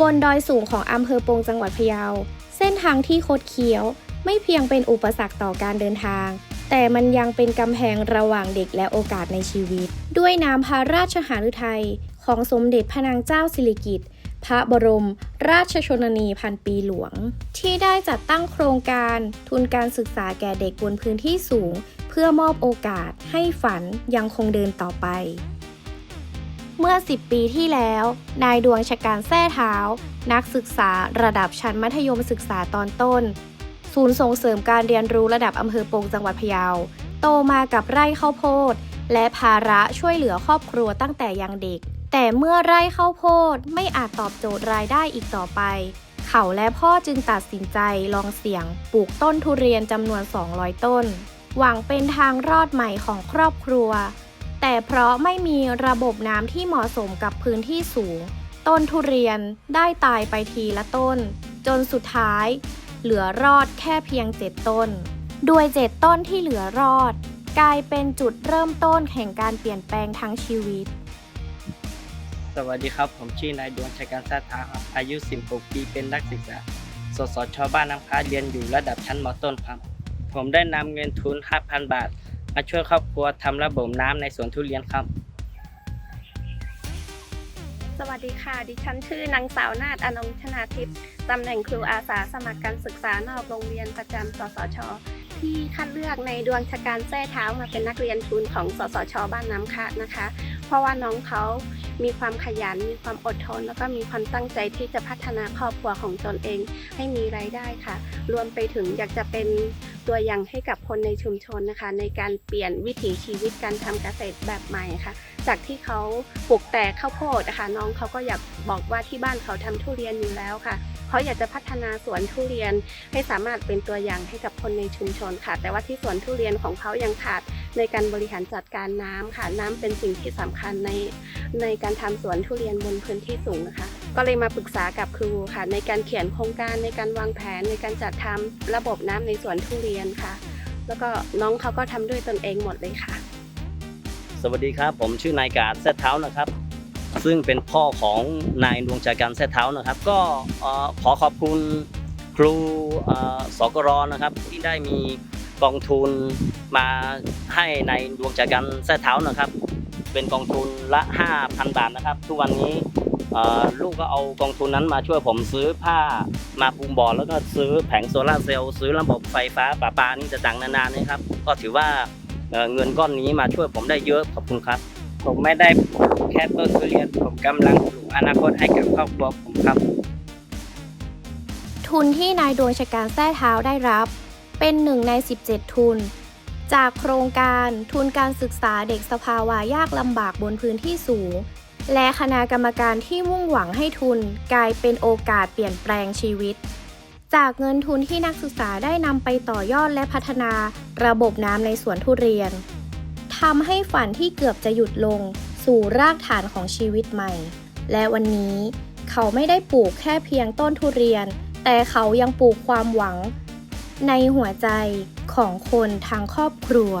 บนดอยสูงของอำเภอปงจังหวัดพะเยา เส้นทางที่คดเคี้ยว ไม่เพียงเป็นอุปสรรคต่อการเดินทาง แต่มันยังเป็นกำแพงระหว่างเด็กและโอกาสในชีวิต ด้วยน้ำพระราชหฤทัยของสมเด็จพระนางเจ้าสิริกิติ์พระบรม ราชชนนีพันปีหลวง ที่ได้จัดตั้งโครงการทุนการศึกษาแก่เด็กบนพื้นที่สูง เพื่อมอบโอกาสให้ฝันยังคงเดินต่อไป เมื่อ 10 ปีที่แล้ว นายดวงชะการแท้เท้า นักศึกษาระดับชั้นมัธยมศึกษาตอนต้น ศูนย์ส่งเสริมการเรียนรู้ระดับอำเภอปงจังหวัดพะเยา โตมากับไร่ข้าวโพด และภาระช่วยเหลือครอบครัวตั้งแต่ยังเด็ก แต่เมื่อไร่ข้าวโพดไม่อาจตอบโจทย์รายได้อีกต่อไป เขาและพ่อจึงตัดสินใจลองเสี่ยง ปลูกต้นทุเรียนจำนวน 200 ต้น หวังเป็นทางรอดใหม่ของครอบครัว แต่เพราะไม่มีระบบน้ำที่เหมาะสมกับพื้นที่สูง ต้นทุเรียนได้ตายไปทีละต้น จนสุดท้าย เหลือรอดแค่เพียง7ต้น ด้วย7ต้นที่เหลือรอด กลายเป็นจุดเริ่มต้นแห่งการเปลี่ยนแปลงทั้งชีวิต สวัสดีครับ ผมชื่อนายดวงชัยการซาทาครับอายุ 16 ปีเป็นนักศึกษา สสชบ้านน้ำค้าเรียนอยู่ระดับชั้นมต้นครับ ผมได้นำเงินทุน 5,000 บาท มาช่วยครอบครัวทำระบบน้ำในสวนทุเรียนครับ สวัสดีค่ะ ดิฉันชื่อนางสาวนาฏอนงชนาทิพย์ตำแหน่งครูอาสาสมัครการศึกษานอกโรงเรียนประจำสสช ที่คัดเลือกในดวงชะการแท้เท้ามาเป็นนักเรียนทุนของสสช บ้านน้ำคะนะคะ เพราะว่าน้องเขามีความขยัน มีความอดทน แล้วก็มีความตั้งใจที่จะพัฒนาครอบครัวของตนเองให้มีรายได้ค่ะ รวมไปถึงอยากจะเป็น ตัวอย่างให้กับคนในชุมชนนะคะ ในการเปลี่ยนวิถีชีวิตการทำเกษตรแบบใหม่ค่ะ จากที่เขาปลูกแต่ข้าวโพดนะคะน้องเขาก็อยากบอกว่าที่บ้านเขาทำทุเรียนอยู่แล้วค่ะเขาอยากจะพัฒนาสวนทุเรียนให้สามารถเป็นตัวอย่างให้กับคนในชุมชนค่ะ แต่ว่าที่สวนทุเรียนของเขายังขาดในการบริหารจัดการน้ำค่ะ น้ำเป็นสิ่งที่สำคัญในในการทำสวนทุเรียนบนพื้นที่สูงนะคะ ก็เลยมาปรึกษากับครูค่ะ ในการเขียนโครงการในการวางแผนในการจัดทำระบบน้ำในสวนทุเรียนค่ะ แล้วก็น้องเขาก็ทำด้วยตนเองหมดเลยค่ะ สวัสดีครับ ผมชื่อนายกาดแซ่เท้านะครับ ซึ่งเป็นพ่อของนายดวงใจการแซ่เท้านะครับ ก็ขอขอบคุณครูสกรนะครับที่ได้มีกองทุนมาให้ในายดวงใจการแซ่เท้านะครับ เป็นกองทุนละ 5,000 บาทนะครับ ทุกวันนี้ ลูกก็เอากองทุนนั้นมาช่วยผมซื้อผ้ามาปูบ่อแล้วก็ซื้อแผงโซลาเซลล์ซื้อระบบไฟฟ้าประปานี่จะต่างนานานะครับ ก็ถือว่าเเงินก้อนนี้มาช่วยผมได้เยอะขอบคุณครับ ผมไม่ได้แค่ต้นทุเรียนผมกำลังปลูกอนาคตให้กับครอบครัวผมครับ ทุนที่นายดวงชะการแท้เท้าได้รับ เป็นหนึ่งใน 17 ทุน จากโครงการทุนการศึกษาเด็กสภาวะยากลำบากบนพื้นที่สูง และคณะกรรมการที่มุ่งหวังให้ทุนกลายเป็นโอกาสเปลี่ยนแปลงชีวิต จากเงินทุนที่นักศึกษาได้นำไปต่อยอดและพัฒนาระบบน้ำในสวนทุเรียนทำให้ฝันที่เกือบจะหยุดลงสู่รากฐานของชีวิตใหม่ และวันนี้เขาไม่ได้ปลูกแค่เพียงต้นทุเรียน แต่เขายังปลูกความหวัง ในหัวใจของคนทางครอบครัว